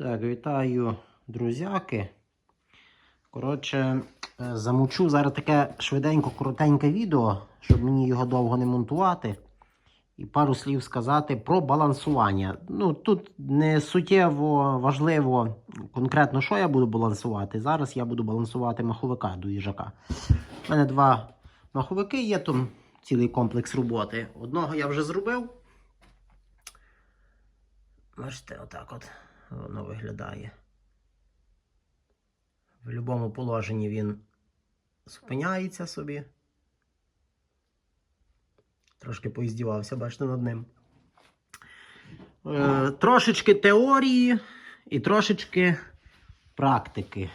Так, вітаю, друзяки. Коротше, е, замучу зараз таке швиденько, коротеньке відео, щоб мені його довго не монтувати. І пару слів сказати про балансування. Ну, тут не суттєво важливо конкретно, що я буду балансувати. Зараз я буду балансувати маховика до їжака. У мене два маховики є, там цілий комплекс роботи. Одного я вже зробив. Бачите, отак от воно виглядає. В будь-якому положенні він зупиняється собі. Трошки поіздівався, бачите, над ним. Е, трошечки теорії і трошечки практики.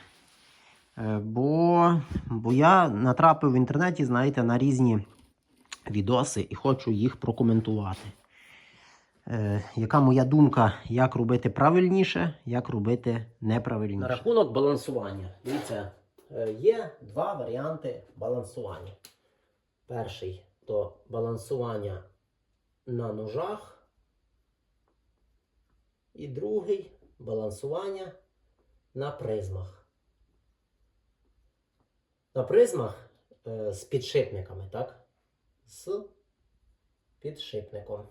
Е, бо, бо я натрапив в інтернеті, знаєте, на різні відоси і хочу їх прокоментувати. Е, яка моя думка, як робити правильніше, як робити неправильніше. На рахунок балансування. Дивіться, е, є два варіанти балансування. Перший то балансування на ножах. І другий балансування на призмах. На призмах е, з підшипниками, так? З підшипником.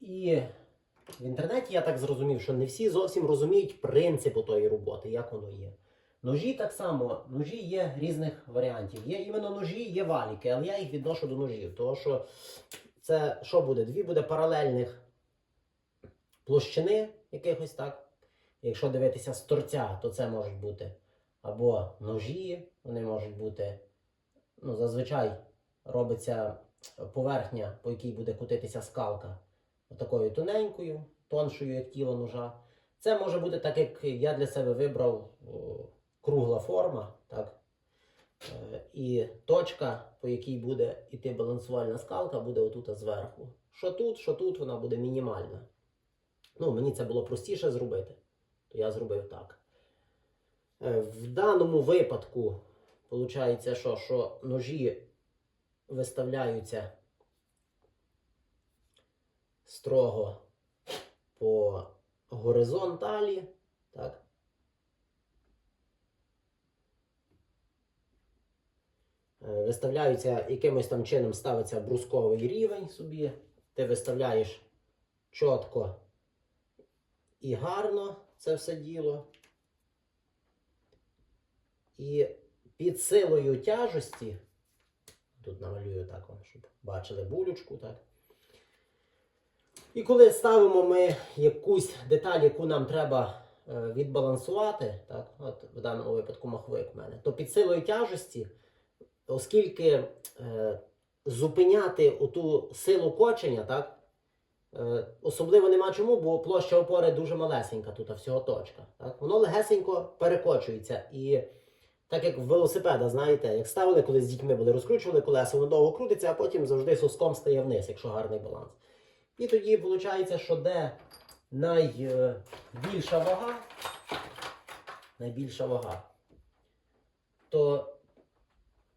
І в інтернеті я так зрозумів, що не всі зовсім розуміють принцип тої роботи, як воно є. Ножі так само, ножі є різних варіантів. Є іменно ножі, є валіки, але я їх відношу до ножів. Тому що це що буде? Дві буде паралельних площини якихось так. Якщо дивитися з торця, то це можуть бути або ножі, вони можуть бути, ну, зазвичай робиться поверхня, по якій буде кутитися скалка такою тоненькою, тоншою, як тіло ножа. Це може бути так, як я для себе вибрав кругла форма. так? Е, і точка, по якій буде йти балансувальна скалка, буде отут зверху. Що тут, що тут, вона буде мінімальна. Ну, мені це було простіше зробити, то я зробив так. Е, В даному випадку, виходить, що, що ножі виставляються строго по горизонталі. Так. Е, Виставляються якимось там чином ставиться брусковий рівень собі. Ти виставляєш чітко і гарно це все діло. І під силою тяжесті, тут намалюю так, щоб бачили булючку, так. І коли ставимо ми якусь деталь, яку нам треба е, відбалансувати, так, от в даному випадку маховик в мене, то під силою тяжесті, оскільки е, зупиняти оту силу кочення, так, е, особливо нема чому, бо площа опори дуже малесенька, тут всього точка. Так, воно легесенько перекочується. І так як в велосипеда, знаєте, як ставили, коли з дітьми були, розкручували колеса, воно довго крутиться, а потім завжди соском стає вниз, якщо гарний баланс. І тоді виходить, що де найбільша вага, найбільша вага, то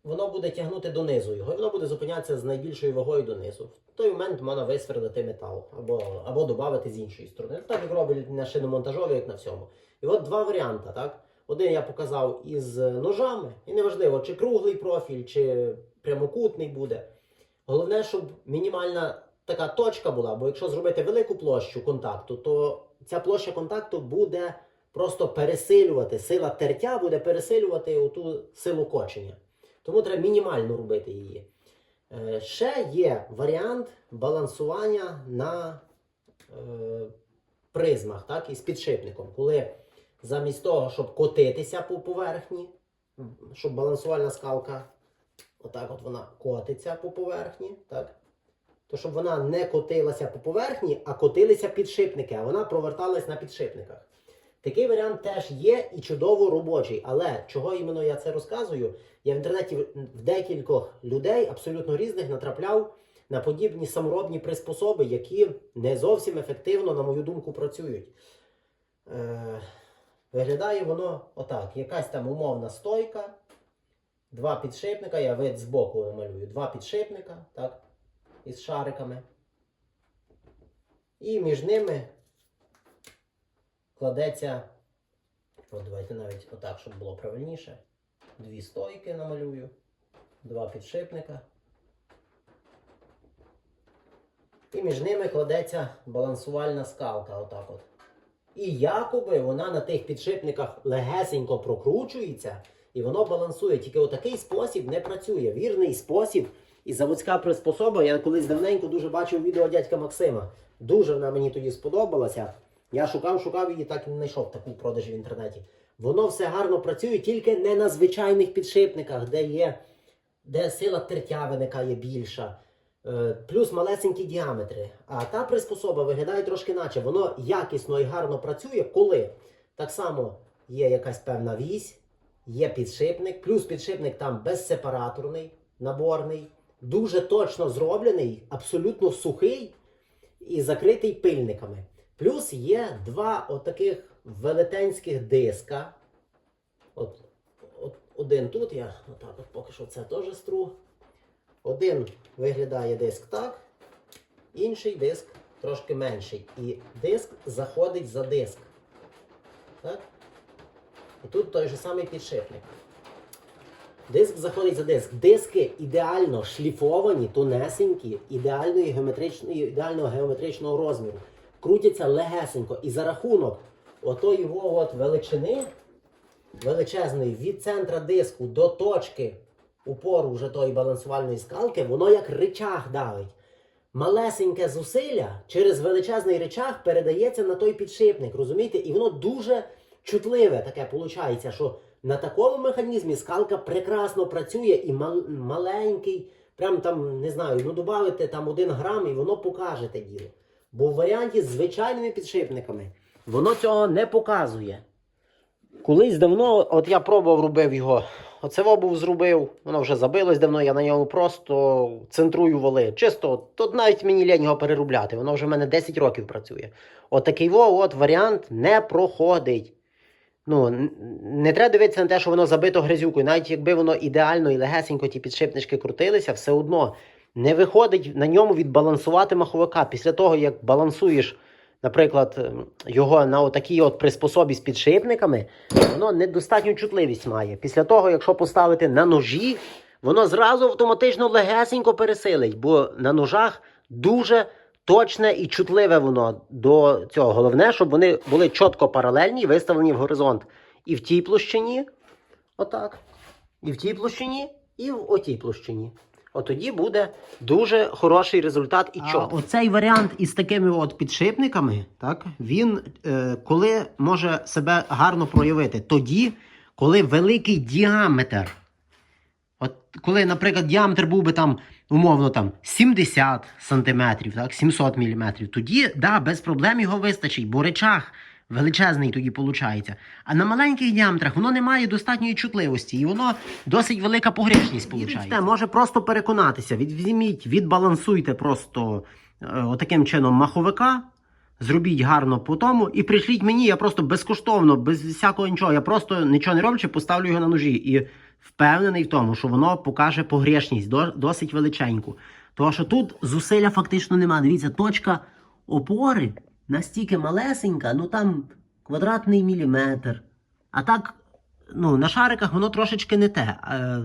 воно буде тягнути донизу його, і воно буде зупинятися з найбільшою вагою донизу. В той момент можна висверлити метал або, або додати з іншої сторони. Так як роблять на шиномонтажові, як на всьому. І от два варіанти. так? Один я показав із ножами, і неважливо, чи круглий профіль, чи прямокутний буде. Головне, щоб мінімальна така точка була, бо якщо зробити велику площу контакту, то ця площа контакту буде просто пересилювати, сила тертя буде пересилювати оту силу кочення. Тому треба мінімально робити її. Е, ще є варіант балансування на е, призмах, так, із підшипником, коли замість того, щоб котитися по поверхні, щоб балансувальна скалка, отак от вона котиться по поверхні, так, то щоб вона не котилася по поверхні, а котилися підшипники, а вона проверталась на підшипниках. Такий варіант теж є і чудово робочий. Але чого іменно я це розказую? Я в інтернеті в декількох людей абсолютно різних натрапляв на подібні саморобні приспособи, які не зовсім ефективно, на мою думку, працюють. Е, виглядає воно отак: якась там умовна стойка, два підшипника, я вид збоку малюю, два підшипника, так, із шариками. І між ними кладеться. От давайте навіть отак, щоб було правильніше. Дві стойки намалюю, два підшипника. І між ними кладеться балансувальна скалка. Отак от. І якоби вона на тих підшипниках легесенько прокручується, і воно балансує. Тільки отакий спосіб не працює. Вірний спосіб і заводська приспособа. Я колись давненько дуже бачив відео дядька Максима. Дуже вона мені тоді сподобалася. Я шукав, шукав її, так і не знайшов таку продажі в інтернеті. Воно все гарно працює, тільки не на звичайних підшипниках, де є, де сила тертя виникає більша. Е, Плюс малесенькі діаметри. А та приспособа виглядає трошки наче. Воно якісно і гарно працює, коли так само є якась певна вісь, є підшипник, плюс підшипник там безсепараторний, наборний, дуже точно зроблений, абсолютно сухий і закритий пильниками. Плюс є два отаких велетенських диска. От, от, один тут я отак от поки що це теж стру. Один виглядає диск так, інший диск трошки менший. І диск заходить за диск. Так? І тут той же самий підшипник. Диск заходить за диск. Диски ідеально шліфовані, тонесенькі, ідеальної геометричної, ідеального геометричного розміру. Крутяться легесенько. І за рахунок отої його от величини величезної від центра диску до точки упору вже тої балансувальної скалки, воно як ричаг давить. Малесеньке зусилля через величезний ричаг передається на той підшипник, розумієте? І воно дуже чутливе таке виходить, що на такому механізмі скалка прекрасно працює і мал- маленький, прям там, не знаю, ну додавите там один грам і воно покаже те діло. Бо в варіанті з звичайними підшипниками воно цього не показує. Колись давно, от я пробував робив його. Оце був зробив, воно вже забилось давно, я на ньому просто центрую воли. Чисто, тут навіть мені лень його переробляти, воно вже в мене 10 років працює. От от варіант не проходить. Ну, не треба дивитися на те, що воно забито грязюкою. Навіть якби воно ідеально і легесенько ті підшипнички крутилися, все одно не виходить на ньому відбалансувати маховика. Після того, як балансуєш, наприклад, його на отакій от приспособі з підшипниками, воно недостатню чутливість має. Після того, якщо поставити на ножі, воно зразу автоматично легесенько пересилить, бо на ножах дуже точне і чутливе воно до цього. Головне, щоб вони були чітко паралельні і виставлені в горизонт. І в тій площині, отак, і в тій площині, і в отій площині. От тоді буде дуже хороший результат і чот. Оцей варіант із такими от підшипниками, так, він е, коли може себе гарно проявити? Тоді, коли великий діаметр. От коли, наприклад, діаметр був би там, умовно, там 70 сантиметрів, так, 700 міліметрів, тоді, да, без проблем його вистачить, бо речах величезний тоді виходить. А на маленьких діаметрах воно не має достатньої чутливості, і воно досить велика погрешність виходить. Може просто переконатися, відвізьміть, відбалансуйте просто е, отаким чином маховика. Зробіть гарно по тому і прийшліть мені, я просто безкоштовно, без всякого нічого, я просто нічого не роблячи, поставлю його на ножі. І впевнений в тому, що воно покаже погрешність досить величеньку. Тому що тут зусилля фактично немає. Дивіться, точка опори настільки малесенька, ну там квадратний міліметр. А так, ну, на шариках воно трошечки не те. Е,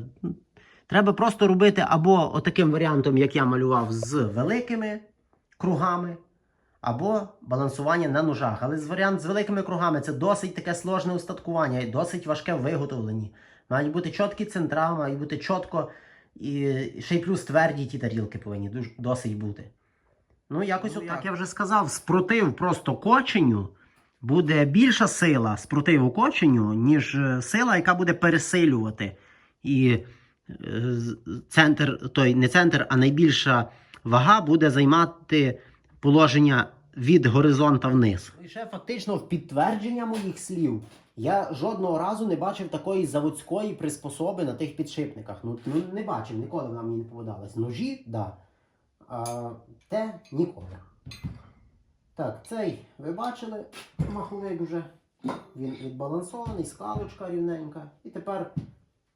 треба просто робити або отаким варіантом, як я малював, з великими кругами або балансування на ножах. Але варіант з великими кругами це досить таке сложне устаткування і досить важке в виготовленні. Мають бути чіткі центра, мають бути чітко і ще й плюс тверді ті тарілки повинні дуже, досить бути. Ну, якось ну, як я вже сказав, спротив просто коченню буде більша сила спротиву коченю, ніж е, сила, яка буде пересилювати. І е, центр, той не центр, а найбільша вага буде займати положення від горизонта вниз. Ще фактично в підтвердження моїх слів я жодного разу не бачив такої заводської приспособи на тих підшипниках. Ну, ну не бачив, ніколи вона мені не попадалась. Ножі, да. А те ніколи. Так, цей ви бачили маховик вже. Він відбалансований, скалочка рівненька. І тепер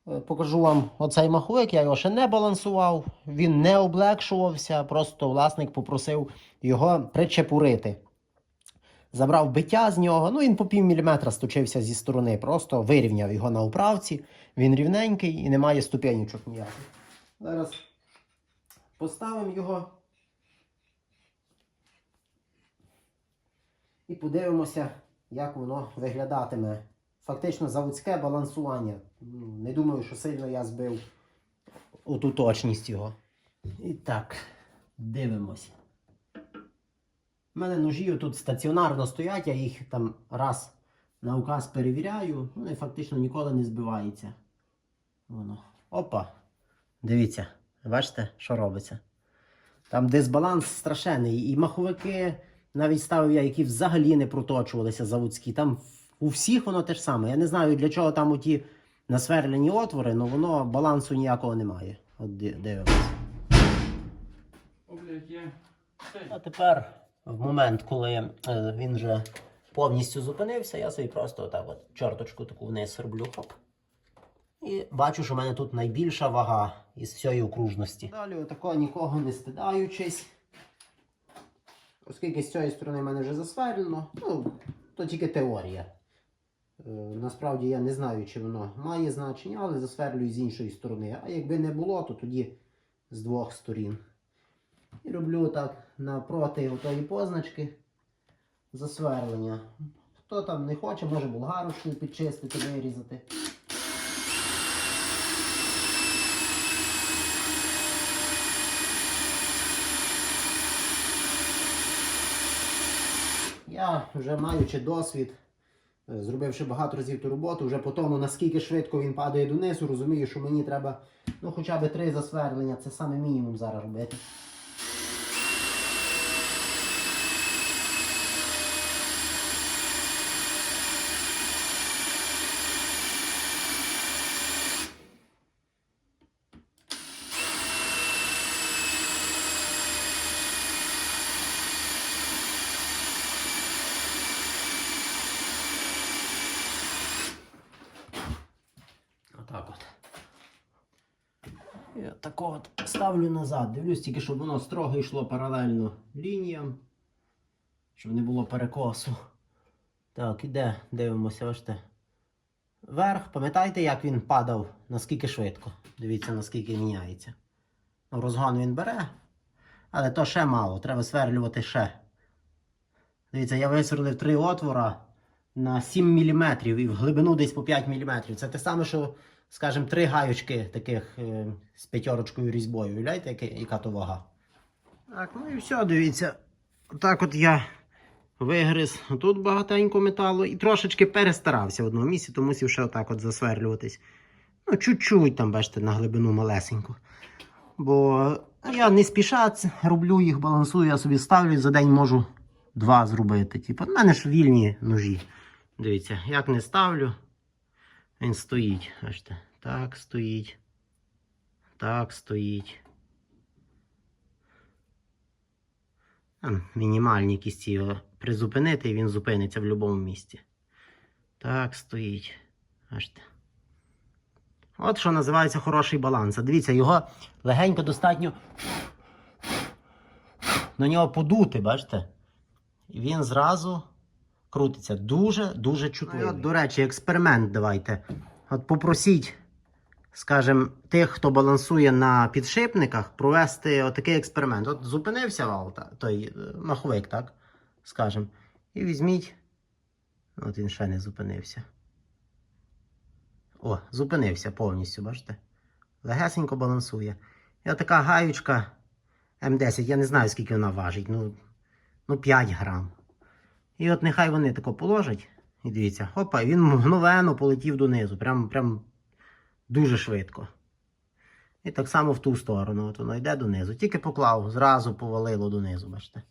покажу вам оцей маховик. Я його ще не балансував, він не облегшувався, просто власник попросив його причепурити. забрав биття з нього. Ну, він по пів міліметра стучився зі сторони, просто вирівняв його на управці. Він рівненький і немає ступенючок ніяких. Зараз поставимо його. І подивимося, як воно виглядатиме. Фактично заводське балансування. Ну, Не думаю, що сильно я збив оту точність його. І так, дивимося. У мене ножі тут стаціонарно стоять, я їх там раз на указ перевіряю, вони фактично ніколи не збиваються. Воно. Опа. Дивіться, бачите, що робиться? Там дисбаланс страшенний. І маховики навіть ставив я, які взагалі не проточувалися заводські. Там у всіх воно те ж саме. Я не знаю, для чого там оті насверлені отвори, але воно балансу ніякого немає. От дивимося. А тепер, в момент, коли е, він вже повністю зупинився, я собі просто отак от чорточку таку вниз роблю. Хоп. І бачу, що в мене тут найбільша вага із всієї окружності. Далі отако нікого не стидаючись. Оскільки з цієї сторони в мене вже засверлено, ну, то тільки теорія. Е, насправді я не знаю, чи воно має значення, але засверлюю з іншої сторони. А якби не було, то тоді з двох сторін. І роблю так напроти отої позначки засверлення. Хто там не хоче, може булгарочкою підчистити, вирізати. Я вже маючи досвід, зробивши багато разів ту роботу, вже по тому, наскільки швидко він падає донизу, розумію, що мені треба ну, хоча б три засверлення, це саме мінімум зараз робити. Отак от. І отако от ставлю назад. Дивлюсь тільки, щоб воно строго йшло паралельно лініям. Щоб не було перекосу. Так, іде, дивимося, бачите. Верх, пам'ятаєте, як він падав, наскільки швидко. Дивіться, наскільки міняється. Ну, розгон він бере, але то ще мало, треба сверлювати ще. Дивіться, я висверлив три отвора на 7 мм і в глибину десь по 5 мм. Це те саме, що, скажімо, три гаючки таких е, з п'ятерочкою різьбою. Уявляєте, яка, то вага? Так, ну і все, дивіться. Отак от я вигриз тут багатенько металу і трошечки перестарався в одному місці, то мусив ще отак от засверлюватись. Ну, чуть-чуть там, бачите, на глибину малесенько. Бо я не спіша роблю їх, балансую, я собі ставлю за день можу два зробити. Типу, в мене ж вільні ножі. Дивіться, як не ставлю, він стоїть. Бачите, так стоїть. Так стоїть. Мінімальні кісті його призупинити, і він зупиниться в будь-якому місці. Так стоїть. Бачите. От що називається хороший баланс. Дивіться, його легенько достатньо на нього подути, бачите? І він зразу крутиться дуже-дуже чутливий. От, до речі, експеримент давайте. От попросіть, скажімо, тих, хто балансує на підшипниках, провести отакий експеримент. От зупинився вал, той е, маховик, так? Скажімо. І візьміть. От він ще не зупинився. О, зупинився повністю, бачите? Легесенько балансує. І отака гаючка М10, я не знаю, скільки вона важить. Ну, ну 5 грам. І от нехай вони тако положать. І дивіться, опа, він мгновенно полетів донизу. Прям, прям дуже швидко. І так само в ту сторону. От воно йде донизу. Тільки поклав, зразу повалило донизу, бачите.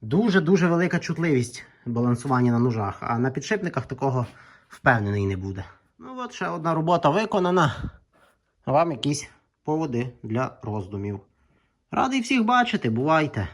Дуже-дуже велика чутливість балансування на ножах, а на підшипниках такого впевнений не буде. Ну от ще одна робота виконана. Вам якісь поводи для роздумів. Радий всіх бачити, бувайте!